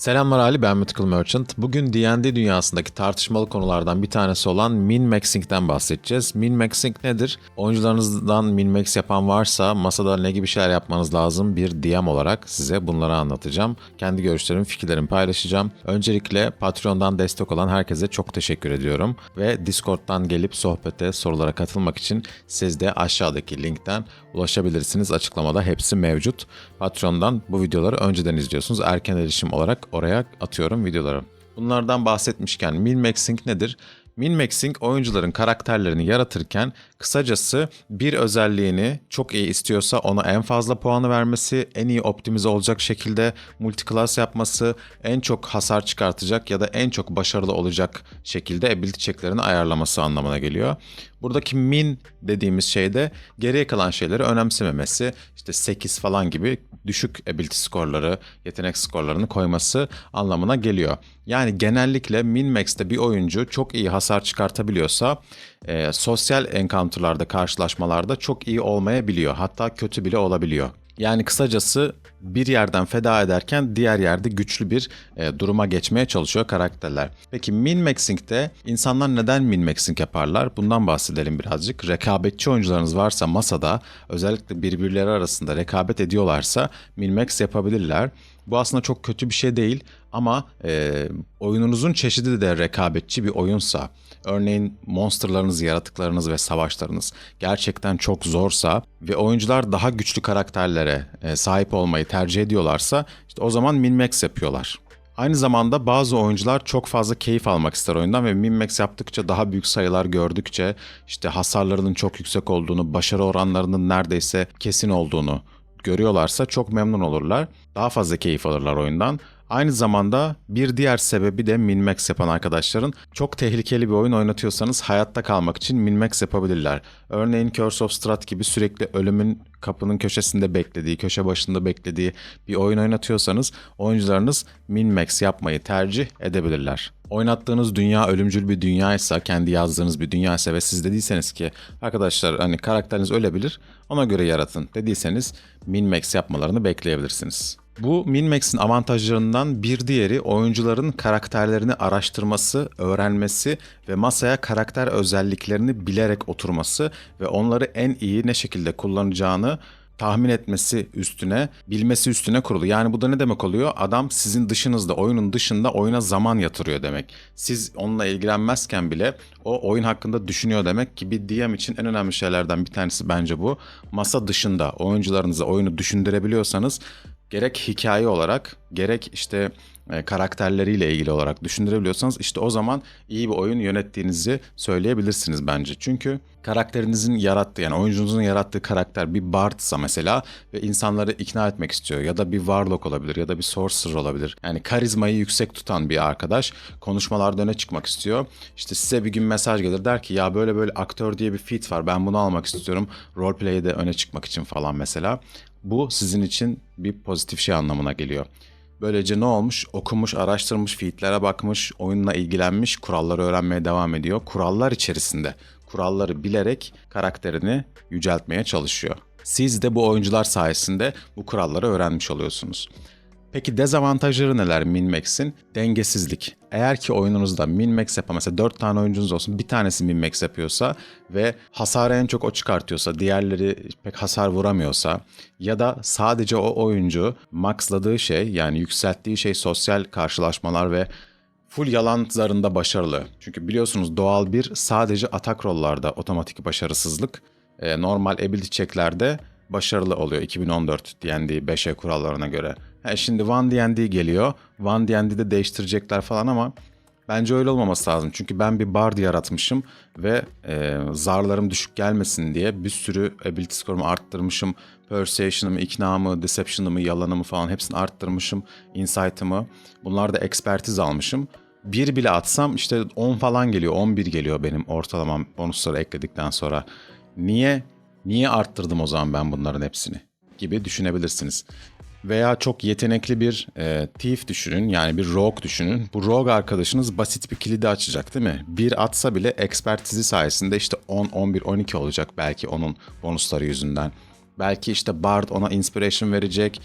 Selamlar Ali, ben Mythical Merchant. Bugün D&D dünyasındaki tartışmalı konulardan bir tanesi olan min-maxing'den bahsedeceğiz. Min-maxing nedir? Oyuncularınızdan min-max yapan varsa masada ne gibi şeyler yapmanız lazım bir DM olarak size bunları anlatacağım. Kendi görüşlerimi, fikirlerimi paylaşacağım. Öncelikle Patreon'dan destek olan herkese çok teşekkür ediyorum. Ve Discord'dan gelip sohbete, sorulara katılmak için siz de aşağıdaki linkten ulaşabilirsiniz. Açıklamada hepsi mevcut. Patreon'dan bu videoları önceden izliyorsunuz. Erken erişim olarak oraya atıyorum videoları. Bunlardan bahsetmişken min-maxing nedir? Min-maxing oyuncuların karakterlerini yaratırken kısacası bir özelliğini çok iyi istiyorsa ona en fazla puanı vermesi, en iyi optimize olacak şekilde multiclass yapması, en çok hasar çıkartacak ya da en çok başarılı olacak şekilde ability checklerini ayarlaması anlamına geliyor. Buradaki min dediğimiz şey de geriye kalan şeyleri önemsememesi, işte 8 falan gibi düşük ability skorları, yetenek skorlarını koyması anlamına geliyor. Yani genellikle min-max'te bir oyuncu çok iyi hasar çıkartabiliyorsa e, sosyal encounter'larda, karşılaşmalarda çok iyi olmayabiliyor. Hatta kötü bile olabiliyor. Yani kısacası bir yerden feda ederken diğer yerde güçlü bir e, duruma geçmeye çalışıyor karakterler. Peki min-maxing'de insanlar neden min-maxing yaparlar? Bundan bahsedelim birazcık. Rekabetçi oyuncularınız varsa masada özellikle birbirleri arasında rekabet ediyorlarsa min-max yapabilirler. Bu aslında çok kötü bir şey değil ama e, oyununuzun çeşidi de rekabetçi bir oyunsa, örneğin monsterlarınız, yaratıklarınız ve savaşlarınız gerçekten çok zorsa ve oyuncular daha güçlü karakterlere e, sahip olmayı tercih ediyorlarsa işte o zaman min-max yapıyorlar. Aynı zamanda bazı oyuncular çok fazla keyif almak ister oyundan ve min-max yaptıkça daha büyük sayılar gördükçe işte hasarlarının çok yüksek olduğunu, başarı oranlarının neredeyse kesin olduğunu görüyorlarsa çok memnun olurlar. Daha fazla keyif alırlar oyundan. Aynı zamanda bir diğer sebebi de min-max yapan arkadaşların çok tehlikeli bir oyun oynatıyorsanız hayatta kalmak için min-max yapabilirler. Örneğin Curse of Strahd gibi sürekli ölümün kapının köşesinde beklediği, köşe başında beklediği bir oyun oynatıyorsanız oyuncularınız min-max yapmayı tercih edebilirler. Oynattığınız dünya ölümcül bir dünyaysa, kendi yazdığınız bir dünyaysa ve siz dediyseniz ki arkadaşlar hani karakteriniz ölebilir ona göre yaratın dediyseniz min-max yapmalarını bekleyebilirsiniz. Bu Minmax'in avantajlarından bir diğeri oyuncuların karakterlerini araştırması, öğrenmesi ve masaya karakter özelliklerini bilerek oturması ve onları en iyi ne şekilde kullanacağını tahmin etmesi üstüne, bilmesi üstüne kurulu. Yani bu da ne demek oluyor? Adam sizin dışınızda, oyunun dışında oyuna zaman yatırıyor demek. Siz onunla ilgilenmezken bile o oyun hakkında düşünüyor demek ki bir DM için en önemli şeylerden bir tanesi bence bu. Masa dışında oyuncularınıza oyunu düşündürebiliyorsanız gerek hikaye olarak gerek işte karakterleriyle ilgili olarak düşündürebiliyorsanız işte o zaman iyi bir oyun yönettiğinizi söyleyebilirsiniz bence. Çünkü karakterinizin yarattığı yani oyuncunuzun yarattığı karakter bir bardsa mesela ve insanları ikna etmek istiyor ya da bir warlock olabilir ya da bir sorcerer olabilir. Yani karizmayı yüksek tutan bir arkadaş konuşmalarda öne çıkmak istiyor. İşte size bir gün mesaj gelir der ki ya böyle böyle aktör diye bir feat var ben bunu almak istiyorum. Roleplay'de öne çıkmak için falan mesela. Bu sizin için bir pozitif şey anlamına geliyor. Böylece ne olmuş? Okumuş, araştırmış, feedlere bakmış, oyunla ilgilenmiş, kuralları öğrenmeye devam ediyor. Kurallar içerisinde, kuralları bilerek karakterini yüceltmeye çalışıyor. Siz de bu oyuncular sayesinde bu kuralları öğrenmiş oluyorsunuz. Peki dezavantajları neler Minmax'in? Dengesizlik. Eğer ki oyununuzda Minmax yapan mesela 4 tane oyuncunuz olsun bir tanesi Minmax yapıyorsa ve hasarı en çok o çıkartıyorsa diğerleri pek hasar vuramıyorsa ya da sadece o oyuncu maxladığı şey yani yükselttiği şey sosyal karşılaşmalar ve full yalan zarında başarılı. Çünkü biliyorsunuz doğal bir sadece atak rollarda otomatik başarısızlık. Ee, normal ability checklerde başarılı oluyor 2014 D&D 5E kurallarına göre. Ha, şimdi One D&D geliyor. One D&D'de değiştirecekler falan ama bence öyle olmaması lazım. Çünkü ben bir bard yaratmışım ve e, zarlarım düşük gelmesin diye bir sürü ability score'umu arttırmışım. Persuasion'ımı, iknamı, deception'ımı, yalanımı falan hepsini arttırmışım. Insight'ımı. Bunlar da expertiz almışım. Bir bile atsam işte 10 falan geliyor, 11 geliyor benim ortalamam bonusları ekledikten sonra. Niye niye arttırdım o zaman ben bunların hepsini gibi düşünebilirsiniz. Veya çok yetenekli bir e, thief düşünün yani bir rogue düşünün. Bu rogue arkadaşınız basit bir kilidi açacak değil mi? Bir atsa bile ekspertizi sayesinde işte 10, 11, 12 olacak belki onun bonusları yüzünden. Belki işte Bard ona inspiration verecek.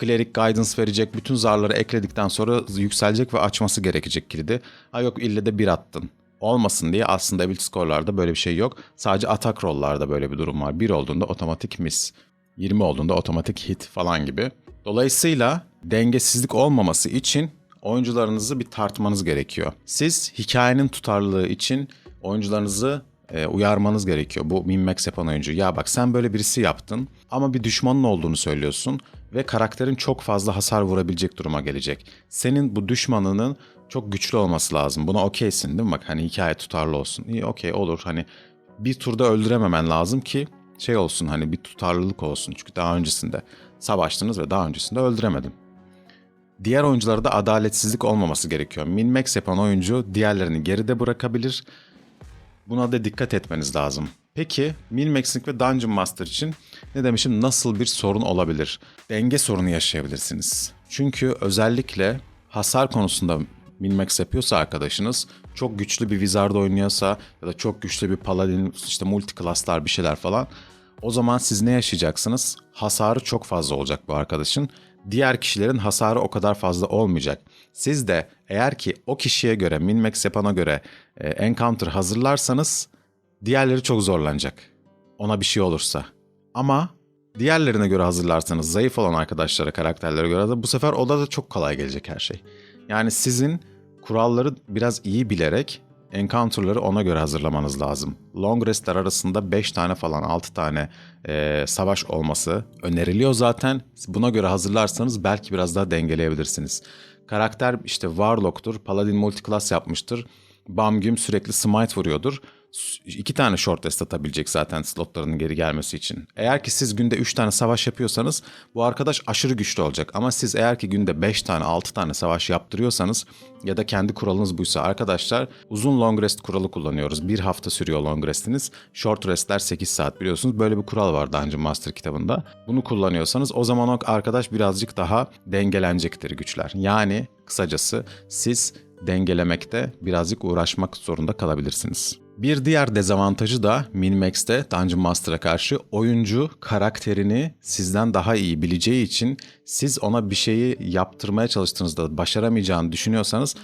Cleric guidance verecek. Bütün zarları ekledikten sonra yükselecek ve açması gerekecek kilidi. Ha yok ille de bir attın. Olmasın diye aslında ability score'larda böyle bir şey yok. Sadece atak roll'larda böyle bir durum var. 1 olduğunda otomatik miss. 20 olduğunda otomatik hit falan gibi. Dolayısıyla dengesizlik olmaması için oyuncularınızı bir tartmanız gerekiyor. Siz hikayenin tutarlılığı için oyuncularınızı e, uyarmanız gerekiyor. Bu min-max yapan oyuncu. Ya bak sen böyle birisi yaptın ama bir düşmanın olduğunu söylüyorsun ve karakterin çok fazla hasar vurabilecek duruma gelecek. Senin bu düşmanının çok güçlü olması lazım. Buna okeysin değil mi? Bak hani hikaye tutarlı olsun. İyi okey olur. Hani bir turda öldürememen lazım ki şey olsun hani bir tutarlılık olsun. Çünkü daha öncesinde savaştınız ve daha öncesinde öldüremedim. Diğer oyuncularda adaletsizlik olmaması gerekiyor. Min-max yapan oyuncu diğerlerini geride bırakabilir. Buna da dikkat etmeniz lazım. Peki Min-maxing ve Dungeon Master için ne demişim nasıl bir sorun olabilir? Denge sorunu yaşayabilirsiniz. Çünkü özellikle hasar konusunda Min-max yapıyorsa arkadaşınız çok güçlü bir Wizard oynuyorsa ya da çok güçlü bir Paladin işte multi bir şeyler falan o zaman siz ne yaşayacaksınız? Hasarı çok fazla olacak bu arkadaşın. Diğer kişilerin hasarı o kadar fazla olmayacak. Siz de eğer ki o kişiye göre, min-max yapana göre e, encounter hazırlarsanız diğerleri çok zorlanacak. Ona bir şey olursa. Ama diğerlerine göre hazırlarsanız zayıf olan arkadaşlara, karakterlere göre de bu sefer o da da çok kolay gelecek her şey. Yani sizin kuralları biraz iyi bilerek encounter'ları ona göre hazırlamanız lazım. Long restler arasında 5 tane falan 6 tane e, savaş olması öneriliyor zaten. Buna göre hazırlarsanız belki biraz daha dengeleyebilirsiniz. Karakter işte Warlock'tur, Paladin multiclass yapmıştır. Bam güm sürekli smite vuruyordur. İki tane short rest atabilecek zaten slotlarının geri gelmesi için. Eğer ki siz günde 3 tane savaş yapıyorsanız bu arkadaş aşırı güçlü olacak. Ama siz eğer ki günde 5 tane 6 tane savaş yaptırıyorsanız ya da kendi kuralınız buysa arkadaşlar uzun long rest kuralı kullanıyoruz. Bir hafta sürüyor long restiniz. Short restler 8 saat biliyorsunuz. Böyle bir kural var Dungeon Master kitabında. Bunu kullanıyorsanız o zaman o arkadaş birazcık daha dengelenecektir güçler. Yani kısacası siz dengelemekte birazcık uğraşmak zorunda kalabilirsiniz. Bir diğer dezavantajı da Min-Max'te Dungeon Master'a karşı oyuncu karakterini sizden daha iyi bileceği için siz ona bir şeyi yaptırmaya çalıştığınızda başaramayacağını düşünüyorsanız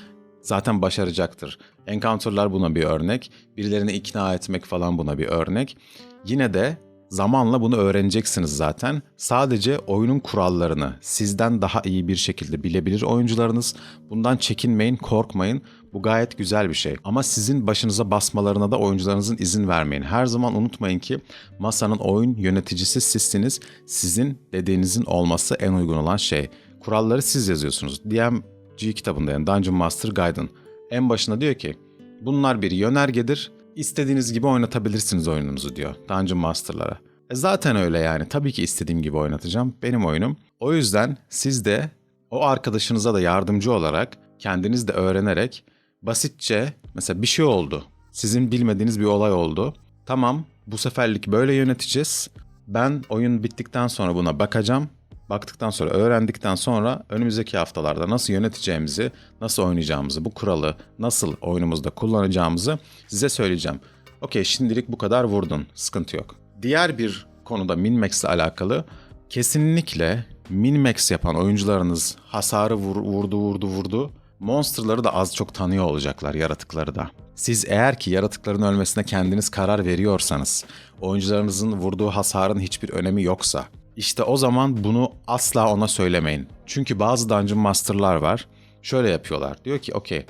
zaten başaracaktır. Encounter'lar buna bir örnek. Birilerini ikna etmek falan buna bir örnek. Yine de Zamanla bunu öğreneceksiniz zaten. Sadece oyunun kurallarını sizden daha iyi bir şekilde bilebilir oyuncularınız. Bundan çekinmeyin, korkmayın. Bu gayet güzel bir şey. Ama sizin başınıza basmalarına da oyuncularınızın izin vermeyin. Her zaman unutmayın ki masanın oyun yöneticisi sizsiniz. Sizin dediğinizin olması en uygun olan şey. Kuralları siz yazıyorsunuz. DMG kitabında yani Dungeon Master Guide'ın en başında diyor ki bunlar bir yönergedir istediğiniz gibi oynatabilirsiniz oyununuzu diyor Dungeon Master'lara. E zaten öyle yani. Tabii ki istediğim gibi oynatacağım. Benim oyunum. O yüzden siz de o arkadaşınıza da yardımcı olarak kendiniz de öğrenerek basitçe mesela bir şey oldu. Sizin bilmediğiniz bir olay oldu. Tamam bu seferlik böyle yöneteceğiz. Ben oyun bittikten sonra buna bakacağım. Baktıktan sonra, öğrendikten sonra önümüzdeki haftalarda nasıl yöneteceğimizi, nasıl oynayacağımızı, bu kuralı nasıl oyunumuzda kullanacağımızı size söyleyeceğim. Okey şimdilik bu kadar vurdun, sıkıntı yok. Diğer bir konuda Minmax ile alakalı kesinlikle Minmax yapan oyuncularınız hasarı vur, vurdu vurdu vurdu. Monsterları da az çok tanıyor olacaklar yaratıkları da. Siz eğer ki yaratıkların ölmesine kendiniz karar veriyorsanız, oyuncularınızın vurduğu hasarın hiçbir önemi yoksa, işte o zaman bunu asla ona söylemeyin. Çünkü bazı Dungeon Master'lar var. Şöyle yapıyorlar. Diyor ki okey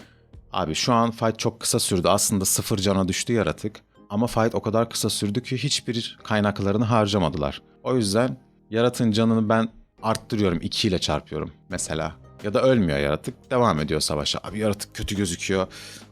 abi şu an fight çok kısa sürdü. Aslında sıfır cana düştü yaratık. Ama fight o kadar kısa sürdü ki hiçbir kaynaklarını harcamadılar. O yüzden yaratığın canını ben arttırıyorum. 2 ile çarpıyorum mesela. Ya da ölmüyor yaratık. Devam ediyor savaşa. Abi yaratık kötü gözüküyor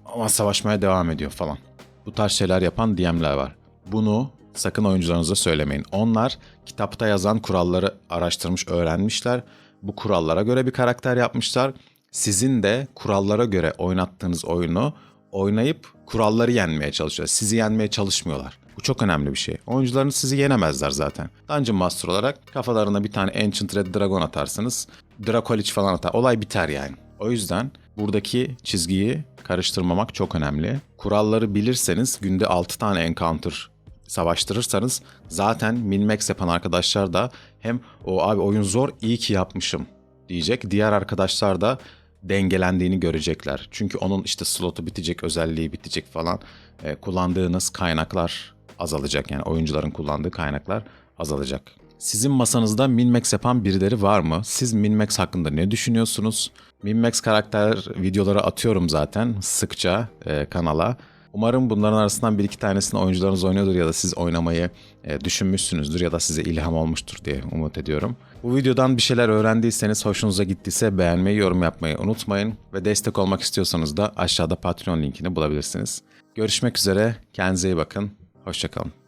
ama savaşmaya devam ediyor falan. Bu tarz şeyler yapan DM'ler var. Bunu sakın oyuncularınıza söylemeyin. Onlar kitapta yazan kuralları araştırmış, öğrenmişler. Bu kurallara göre bir karakter yapmışlar. Sizin de kurallara göre oynattığınız oyunu oynayıp kuralları yenmeye çalışıyor. Sizi yenmeye çalışmıyorlar. Bu çok önemli bir şey. Oyuncularınız sizi yenemezler zaten. Dungeon Master olarak kafalarına bir tane Ancient Red Dragon atarsınız. Dracolich falan atar. Olay biter yani. O yüzden buradaki çizgiyi karıştırmamak çok önemli. Kuralları bilirseniz günde 6 tane encounter savaştırırsanız zaten min-max yapan arkadaşlar da hem o abi oyun zor iyi ki yapmışım diyecek. Diğer arkadaşlar da dengelendiğini görecekler. Çünkü onun işte slotu bitecek, özelliği bitecek falan. E, kullandığınız kaynaklar azalacak. Yani oyuncuların kullandığı kaynaklar azalacak. Sizin masanızda Minmax yapan birileri var mı? Siz Minmax hakkında ne düşünüyorsunuz? Minmax karakter videoları atıyorum zaten sıkça e, kanala. Umarım bunların arasından bir iki tanesini oyuncularınız oynuyordur ya da siz oynamayı e, düşünmüşsünüzdür ya da size ilham olmuştur diye umut ediyorum. Bu videodan bir şeyler öğrendiyseniz, hoşunuza gittiyse beğenmeyi, yorum yapmayı unutmayın. Ve destek olmak istiyorsanız da aşağıda Patreon linkini bulabilirsiniz. Görüşmek üzere, kendinize iyi bakın, hoşçakalın.